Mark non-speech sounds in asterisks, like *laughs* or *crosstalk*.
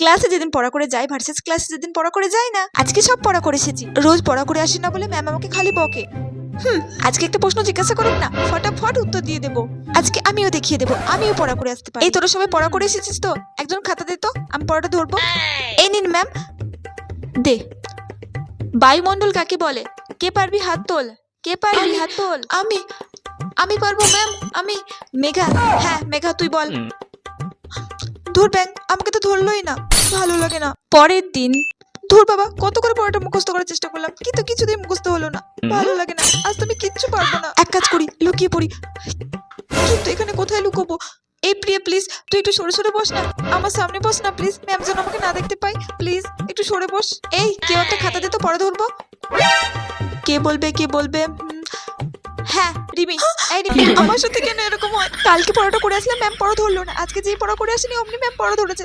ক্লাসে যেদিন পড়া করে যাই ভার্সেস ক্লাসে যেদিন পড়া করে যাই না আজকে সব পড়া করে এসেছি। রোজ পড়া করে আসি না বলে ম্যাম আমাকে খালি বকে। হুম আজকে একটা প্রশ্ন জিজ্ঞাসা করুন না ফটাফট উত্তর দিয়ে দেবো। আজকে আমিও দেখিয়ে দেবো আমিও পড়া করে আসতে পারি। এই তোরা সবাই পড়া করে এসেছিস তো? একজন খাতা দে তো আমি পড়াটা ধরবো। এই নিন ম্যাম দে। বায়ুমণ্ডল কাকে বলে? কে পারবি হাত তোল? কে পারবি হাত তোল? আমি আমি পারব ম্যাম আমি। মেঘা হ্যাঁ মেঘা তুই বল। ধুর ব্যাং আমাকে তো ধরলোই না। ভালো লাগে না। পরের দিন ধুর বাবা কত করে পড়াটা মুখস্থ করার চেষ্টা করলাম কিন্তু কিছুতেই মুখস্থ হলো না। ভালো লাগে না আজ তো আমি কিচ্ছু পারব না। এক কাজ করি লুকিয়ে পড়ি। কিন্তু এখানে কোথায় লুকোবো? এই প্রিয়া প্লিজ তুই একটু সরে সরে বস না। আমার সামনে বস না প্লিজ ম্যাম যেন আমাকে না দেখতে পাই প্লিজ একটু সরে বস। এই কেউ একটা খাতা দে তো পড়া ধরবো। কে বলবে কে বলবে? হ্যাঁ রিমি এই রিমি *laughs* আমার সাথে কেন এরকম হয়? কালকে পড়াটা করে আসলাম ম্যাম পড়া ধরলো না। আজকে যেই পড়া করে আসিনি অমনি ম্যাম পড়া ধরেছে।